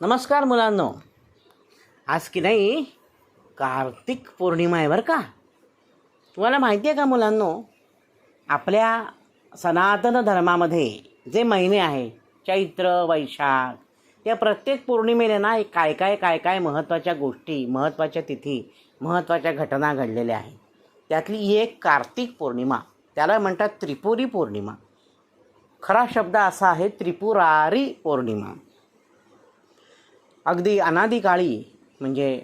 नमस्कार मुलांनो. आज की नाही कार्तिक पौर्णिमा आहे बरं का? तुम्हाला माहिती आहे का मुलांनो? आपल्या सनातन धर्मामध्ये जे महिने आहे चैत्र वैशाख या प्रत्येक पौर्णिमेने ना एक काय काय काय काय महत्त्वाच्या गोष्टी महत्त्वाच्या तिथी महत्त्वाच्या घटना घडलेल्या आहेत. त्यातली एक कार्तिक पौर्णिमा त्याला म्हणतात त्रिपुरी पौर्णिमा. खरा शब्द असा आहे त्रिपुरारी पौर्णिमा. अगदी अनादिकाळी म्हणजे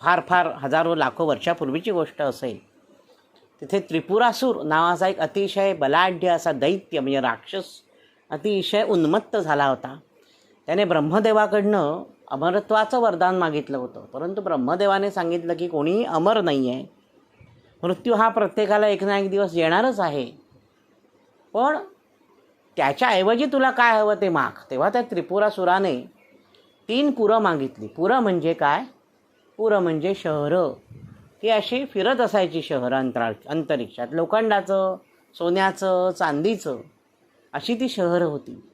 फार फार हजारो लाखो वर्षापूर्वीची गोष्ट असेल. तिथे त्रिपुरासूर नावाचा एक अतिशय बलाढ्य असा दैत्य म्हणजे राक्षस अतिशय उन्मत्त झाला होता. त्याने ब्रह्मदेवाकडनं अमरत्वाचं वरदान मागितलं होतं. परंतु ब्रह्मदेवाने सांगितलं की कोणीही अमर नाही आहे मृत्यू हा प्रत्येकाला एक ना एक दिवस येणारच आहे. पण त्याच्याऐवजी तुला काय हवं ते माग. तेव्हा त्या त्रिपुरासुराने तीन पुरं मागितली. पुरं म्हणजे काय? पुरं म्हणजे शहरं. ती अशी फिरत असायची शहरं अंतरा अंतरिक्षात. लोखंडाचं सोन्याचं चांदीचं. अशी ती शहरं होती.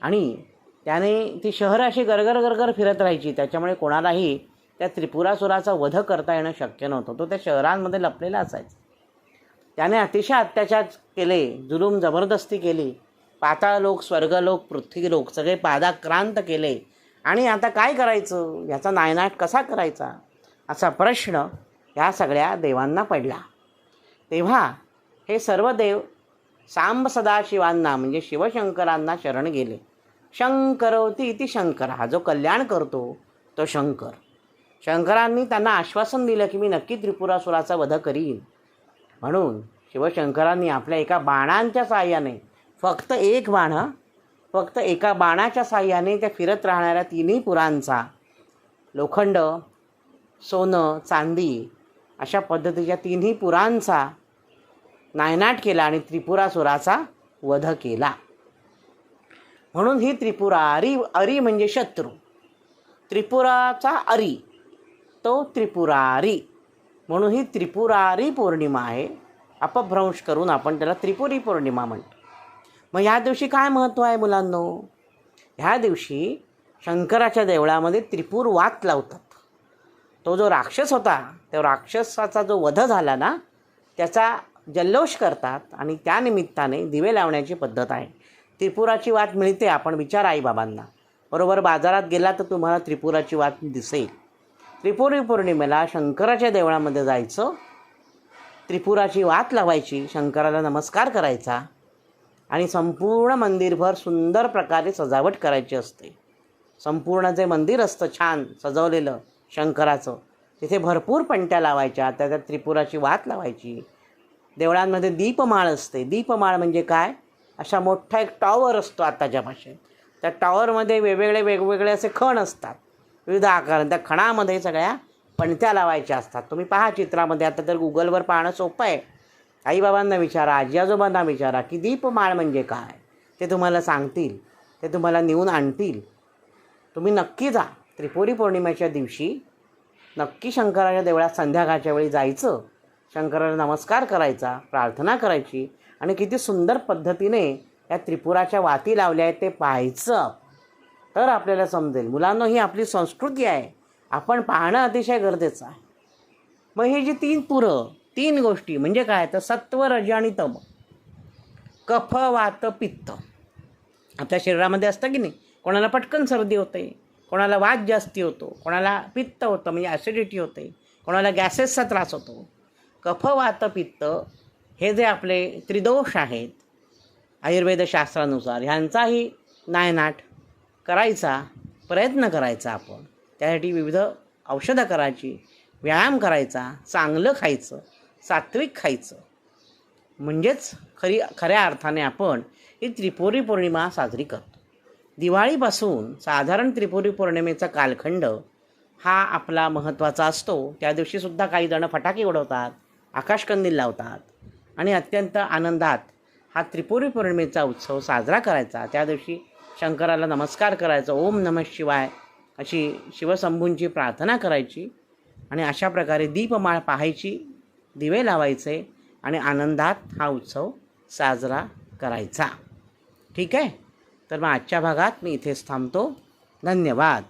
आणि त्याने ती शहरं अशी गरगर गरगर फिरत राहायची. त्याच्यामुळे कोणालाही त्या त्रिपुरासुराचा वध करता येणं शक्य नव्हतं. तो त्या शहरांमध्ये लपलेला असायचा. त्याने अतिशय अत्याचार केले जुलूम जबरदस्ती केली. पाताळ लोक स्वर्गलोक पृथ्वी लोक सगळे पादाक्रांत केले. आणि आता काय करायचं? याचा नायनाट कसा करायचा? असा प्रश्न ह्या सगळ्या देवांना पडला. तेव्हा हे सर्व देव सांब सदाशिवांना म्हणजे शिवशंकरांना शरण गेले. शंकरवती इति शंकर. हा जो कल्याण करतो तो शंकर. शंकरांनी त्यांना आश्वासन दिलं की मी नक्की त्रिपुरासुराचा वध करीन. म्हणून शिवशंकरांनी आपल्या एका बाणांच्या साह्याने फक्त एक बाण फक्त एका बाणाच्या साह्याने त्या फिरत राहणाऱ्या तिन्ही पुरांचा. लोखंड सोनं चांदी अशा पद्धतीच्या तिन्ही पुरांचा नायनाट केला आणि त्रिपुरासुराचा वध केला. म्हणून ही त्रिपुरा अरी अरी म्हणजे शत्रू. त्रिपुराचा अरी तो त्रिपुरारी म्हणून ही त्रिपुरारी पौर्णिमा आहे. अपभ्रंश करून आपण त्याला त्रिपुरी पौर्णिमा म्हणतो. मग ह्या दिवशी काय महत्त्व आहे मुलांनो? ह्या दिवशी शंकराच्या देवळामध्ये त्रिपूर वात लावतात. तो जो राक्षस होता त्या राक्षसाचा जो वध झाला ना त्याचा जल्लोष करतात आणि त्यानिमित्ताने दिवे लावण्याची पद्धत आहे. त्रिपुराची वात मिळते आपण विचार आईबाबांना. बरोबर बाजारात गेला तर तुम्हाला त्रिपुराची वात दिसेल. त्रिपुरी पौर्णिमेला शंकराच्या देवळामध्ये जायचं. त्रिपुराची वात लावायची शंकराला नमस्कार करायचा. आणि संपूर्ण मंदिरभर सुंदर प्रकारे सजावट करायची असते. संपूर्ण जे मंदिर असतं छान सजवलेलं शंकराचं तिथे भरपूर पणत्या लावायच्या त्या त्या त्रिपुराची वात लावायची. देवळांमध्ये दीपमाळ असते. दीपमाळ म्हणजे काय? अशा मोठा एक टॉवर असतो आत्ताच्या भाषेत. त्या टॉवरमध्ये वेगवेगळे वेगवेगळे असे खण असतात. विविध आकार त्या खणामध्ये सगळ्या पणत्या लावायच्या असतात. तुम्ही पहा चित्रामध्ये आता तर गुगलवर पाहणं सोपं आहे. आईबाबांना विचारा आजी आजोबांना विचारा की दीपमाळ म्हणजे काय? ते तुम्हाला सांगतील ते तुम्हाला नेऊन आणतील. तुम्ही नक्की जा. त्रिपुरी पौर्णिमेच्या दिवशी नक्की शंकराच्या देवळात संध्याकाळच्या वेळी जायचं. शंकराला नमस्कार करायचा प्रार्थना करायची आणि किती सुंदर पद्धतीने या त्रिपुराच्या वाती लावल्या आहेत ते पाहायचं. तर आपल्याला समजेल मुलांना ही आपली संस्कृती आहे. आपण पाहणं अतिशय गरजेचं आहे. मग हे जे तीन पुरं तीन गोष्टी. म्हणजे काय? तर सत्व रज आणि तम. कफ वात पित्त. आपल्या शरीरामध्ये असतं की नाही? कोणाला पटकन सर्दी होते कोणाला वात जास्ती होतो कोणाला पित्त होतं म्हणजे ॲसिडिटी होते कोणाला गॅसेसचा त्रास होतो. कफ वात पित्त हे जे आपले त्रिदोष आहेत आयुर्वेदशास्त्रानुसार ह्यांचाही नायनाट करायचा प्रयत्न करायचा आपण. त्यासाठी विविध औषधं करायची व्यायाम करायचा चांगलं खायचं सात्विक खायचं. म्हणजेच खरी खऱ्या अर्थाने आपण ही त्रिपुरी पौर्णिमा साजरी करतो. दिवाळीपासून साधारण त्रिपुरी पौर्णिमेचा कालखंड हा आपला महत्त्वाचा असतो. त्या दिवशीसुद्धा काही जणं फटाके उडवतात आकाशकंदील लावतात आणि अत्यंत आनंदात हा त्रिपुरी पौर्णिमेचा उत्सव साजरा करायचा. त्या दिवशी शंकराला नमस्कार करायचा ओम नमः शिवाय अशी शिवशंभूंची प्रार्थना करायची आणि अशा प्रकारे दीपमाळ पाहायची. दिवे लावायचे आणि आनंदात हा उत्सव साजरा करायचा. ठीक आहे? तर मग आजच्या भागात मी इथेच थांबतो. धन्यवाद.